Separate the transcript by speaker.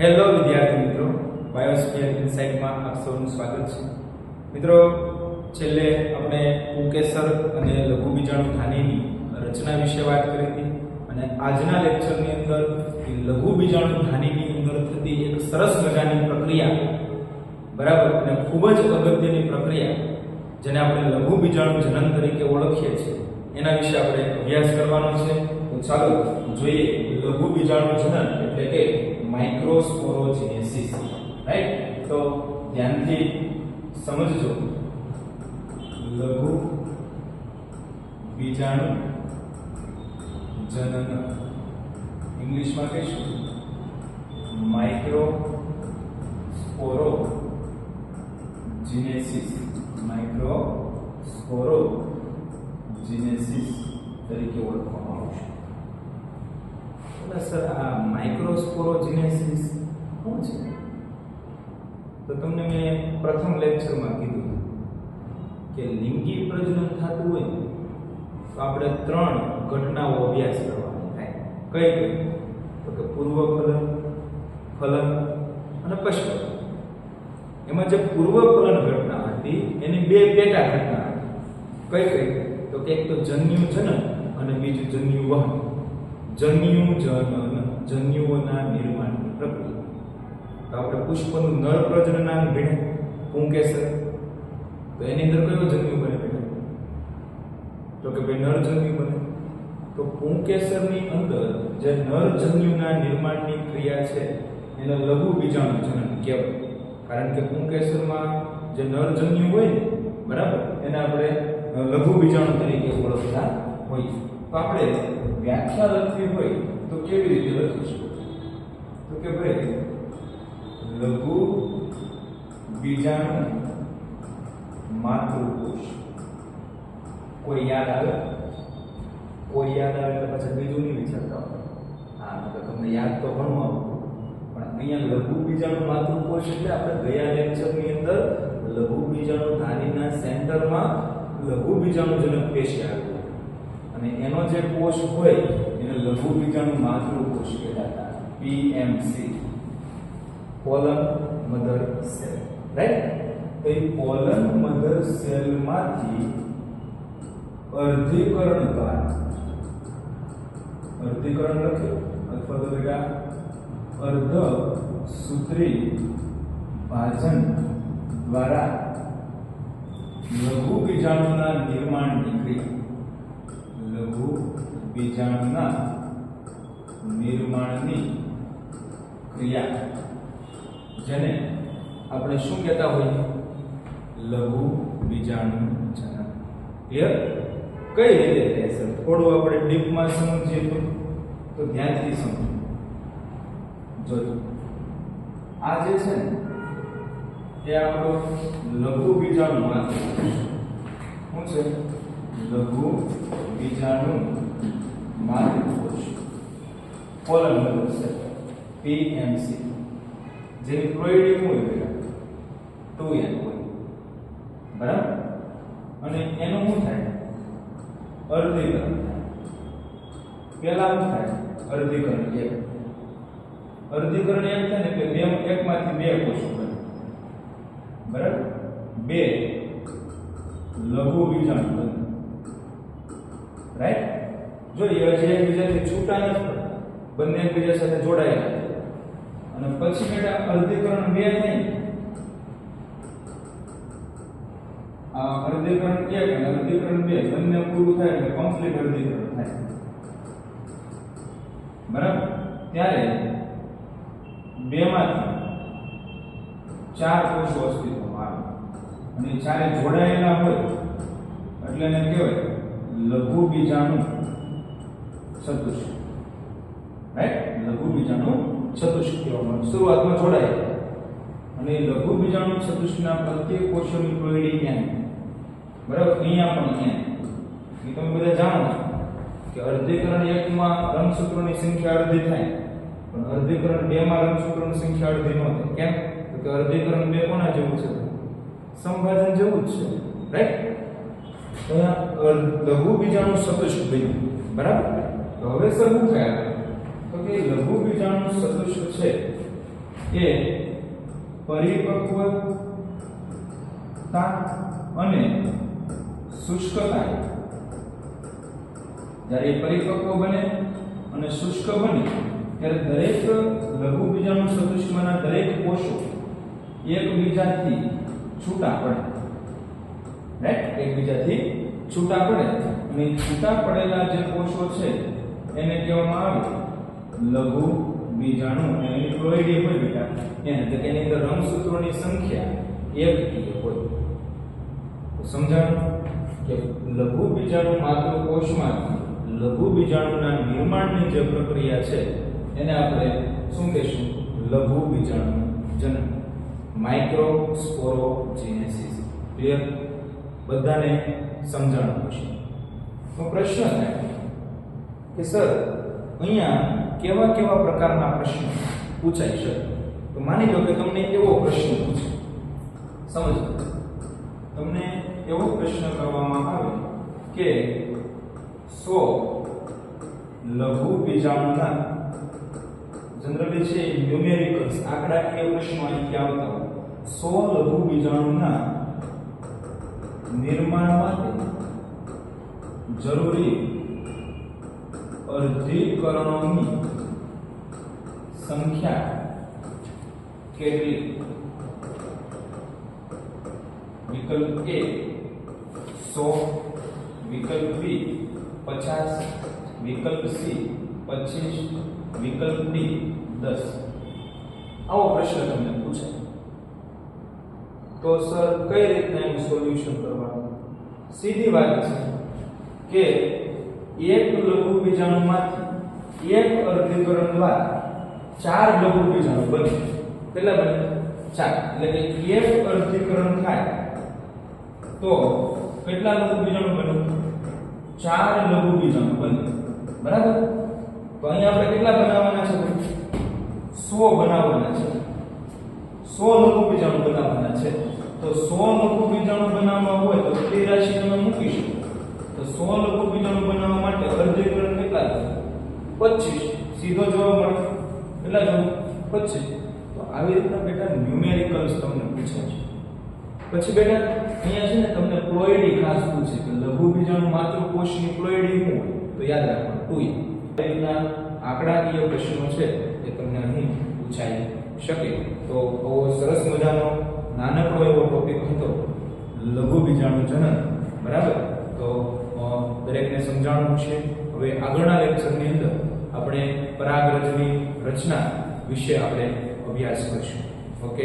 Speaker 1: Hello વિદ્યાર્થી મિત્રો. Biosphere ઇન્સાઇટમાં આપ સૌનું સ્વાગત છે. મિત્રો, છેલ્લે આપણે ઉકેસર અને લઘુ બીજાણુ ધાનીની રચના વિશે વાત કરી હતી અને આજના લેક્ચરની અંદર લઘુ બીજાણુ ધાનીની અંદર થતી એક સરસ મજાની પ્રક્રિયા, બરાબર? અને ખૂબ જ અગત્યની પ્રક્રિયા, જેને આપણે લઘુ બીજાણુ જનન તરીકે ઓળખીએ છીએ. એના વિશે આપણે અભ્યાસ કરવાનો છે. તો ચાલો જોઈએ લઘુ જનન એટલે કે માઇક્રોસ્પોરોજિનેસિસ રાઈટ તો ધ્યાનથી સમજજો લઘુ બીજાણુ જનન ઇંગ્લિશમાં કહીશું microsporogenesis microsporogenesis તરીકે ઓળખવામાં આવશે। એટલે સર આ માઇક્રોસ્પોરોજિનેસિસ શું છે? તો તમને મેં પ્રથમ લેક્ચરમાં કીધું કે લિંગી પ્રજનન થતું હોય તો આપણે ત્રણ ઘટનાઓ અભ્યાસ કરવાની થાય. કઈ કઈ? તો કે પૂર્વ ફલન ફલન અને પશ્ચ એમાં જે પૂર્વ ફલન ઘટના હતી, એની બે પેટા ઘટના હતી. કઈ કઈ? તો કે એક તો જન્યુ જનન અને બીજું જન્યુ વહન જન્યુ જનન જન્યુઓના નિર્માણની પ્રક્રિયા. તો આપણે પુષ્પનું નળ પ્રજનનાંગ ભીણે પુંકેસર તો એની અંદર કયો જન્યુ બને બેટા તો કે, ભાઈ, નળ જન્યુ બને. તો પુંકેસરની અંદર જે નર જન્યુના નિર્માણની ક્રિયા છે, એને લઘુ બીજાણુ જનન કહેવાય. કારણ કે પુંકેસરમાં જે નર જન્યુ હોય ને, બરાબર, એને આપણે લઘુ બીજાણુ તરીકે ઓળખતા હોય તો આપણે વ્યાખ્યા લખવી હોય તો કેવી રીતે લખીશું તો કે ભાઈ, લઘુ બીજાણુ માતૃકોષ. કોઈ યાદ આવે? કોઈ યાદ આવે એટલે પછી બીજું નહીં વિચારતા. હા તો તમને યાદ તો ઘણું આવતું પણ અહીંયા લઘુ બીજાણુ માતૃકોષ એટલે આપણે ગયા લેક્ચરની અંદર લઘુ બીજાણુ ધારીના સેન્ટરમાં લઘુ બીજાણુજનક પેશી આવી અને એનો જે કોષ હોય, એને લઘુ બીજાણુ માતૃકોષ કહેવાતા PMC pollen mother cell right તો એ પોલન મધર સેલમાંથી અર્ધીકરણકાર અર્ધીકરણ લખ્યું અથવા તો બેટા અર્ધ સૂત્રી ભાજન દ્વારા લઘુ બીજાણુના નિર્માણની ક્રિયા લઘુ બીજાણુના નિર્માણની ક્રિયા. જેને આપણે શું કહેતા હોઈએ? લઘુ બીજાણુ જનન. ક્લિયર કઈ રીતે થાય સર થોડું આપણે ડીપમાં સમજીએ તો તો ધ્યાનથી સમજો જોજો આ જે છે ને, એ આપણો લઘુ બીજાણુ શું છે? લઘુ, બીજાણુ માતૃકોષ કોલન નંબર છે. પીએમસી જેની પ્રોઇડિંગ હોય બેટા ટુ એન હોય બરાબર? અને એનું શું થાય? અર્ધીકરણ પહેલા શું થાય? અર્ધીકરણ એક અર્ધીકરણ એક થાય ને કે બે એકમાંથી બે કોષો બને. બરાબર? બે. લઘુ બીજાણુ બને. રાઈટ જો એ જે એકબીજાથી છૂટા નથી બંને એકબીજા સાથે જોડાયેલા અને પછી બેટા અર્ધીકરણ બે નહીં આ અર્ધીકરણ એક અને અર્ધીકરણ બે બંને પૂરું થાય એટલે કમ્પ્લીટ અર્ધીકરણ થાય. બરાબર? ત્યારે બેમાંથી ચાર કોષો અસ્તિત્વમાં આવે. અને ચારે જોડાયેલા હોય, એટલે એને કહેવાય લઘુ બીજાણુ ચતુષ્ક. રાઈટ લઘુ બીજાણુ ચતુષ્ક કહેવામાં. શરૂઆતમાં જોડાય. અને લઘુ બીજાણુ ચતુષ્કના પ્રત્યેક કોષોની પ્રોઇડી ક્યાં બરાબર? અહીંયા પણ ક્યાં એ તમે બધા જાણો છો કે અર્ધીકરણ એકમાં રંગસૂત્રોની સંખ્યા અડધી થાય. પણ અર્ધીકરણ બે માં રંગસૂત્રોની સંખ્યા અડધી ન થાય. કેમ? તો કે અર્ધીકરણ બે કોના જેવું છે? સંભાજન જેવું જ છે. રાઈટ લઘુ બીજાણુ સદૃશ બન્યું. બરાબર? તો હવે શું થાય? તો કે લઘુ બીજાણુ સદૃશ છે એ પરિપક્વતા અને શુષ્કતા. જ્યારે પરિપક્વ બને અને શુષ્ક બને, ત્યારે દરેક લઘુ બીજાણુ સદૃશ્યમાંના દરેક કોષો એકબીજાથી છૂટા પડે. રાઈટ એકબીજાથી છૂટા પડે. અને છૂટા પડેલા જે કોષો છે, એને કહેવામાં આવે લઘુ બીજાણુ અને એની પ્લોઇડી હોય બેટા. એને એટલે કે એની અંદર રંગસૂત્રોની સંખ્યા એક હોય. સમજાણું કે લઘુ બીજાણુ માત્ર કોષમાંથી લઘુ બીજાણુના નિર્માણની જે પ્રક્રિયા છે, એને આપણે શું કહેશું? લઘુ બીજાણુ જનન. માઇક્રોસ્પોરોજેનેસિસ ક્લિયર બધાને સમજાણું છે તો પ્રશ્ન થાય કે સર, અહીંયા કેવા કેવા પ્રકારના પ્રશ્નો પૂછાઈ શકે તો માની લો કે તમને એવો પ્રશ્ન પૂછે. સમજો. તમને એવો પ્રશ્ન કરવામાં આવે કે સો લઘુ બીજાણુના જનરલી છે ન્યુમેરિકલ્સ આંકડાકીય પ્રશ્નો અહીંથી આવતા સો લઘુ બીજાણુના નિર્માણ માટે જરૂરી અર્ધીકરણોની સંખ્યા કેટલી વિકલ્પ એ સો વિકલ્પ બી પચાસ વિકલ્પ સી પચીસ વિકલ્પ ડી દસ આવો પ્રશ્ન તમને પૂછાય તો સર, કઈ રીતના એનું સોલ્યુશન કરવાનું? સીધી વાત છે કે એક લઘુ બીજાણુમાંથી એક અર્ધીકરણ દ્વારા ચાર લઘુ બીજાણુ બને. કેટલા બને? ચાર. એટલે કે એક અર્ધીકરણ થાય. તો કેટલા લઘુ બીજાણુ બને? ચાર લઘુ બીજાણુ બને. બરાબર? તો અહીંયા આપણે કેટલા બનાવવાના છે સો બનાવવાના છે. સો લઘુ બીજાણુ બનાવવાના છે. તો સો લઘુ બીજાણુ બનાવવા હોય તો તે રાશિ તમે મૂકીશું તો સો લઘુ બીજાણુ બનાવવા માટે અર્ધીકરણ કેટલા પચીસ. 25 સીધો જવાબ મળે કેટલા જવાબ 25 તો આવી રીતના બેટા ન્યુમેરિકલ્સ તમને પૂછે છે. પછી બેટા અહીંયા છે ને તમને પ્લોઇડી ખાસ પૂછે કે લઘુ બીજાણુ માત્ર કોષની પ્લોઇડી શું હોય? તો યાદ રાખવાનું, ટુ એના આંકડાકીય પ્રશ્નો છે એ તમને અહીં પૂછાઈ શકે. તો આવો સરસ મજાનો નાનકડો એવો ટોપિક હતો. લઘુ બીજાણુ જનન. બરાબર? તો દરેકને સમજાણવું છે. હવે આગળના લેક્ચરની અંદર આપણે પરાગરજની રચના વિશે આપણે અભ્યાસ કરીશું. ઓકે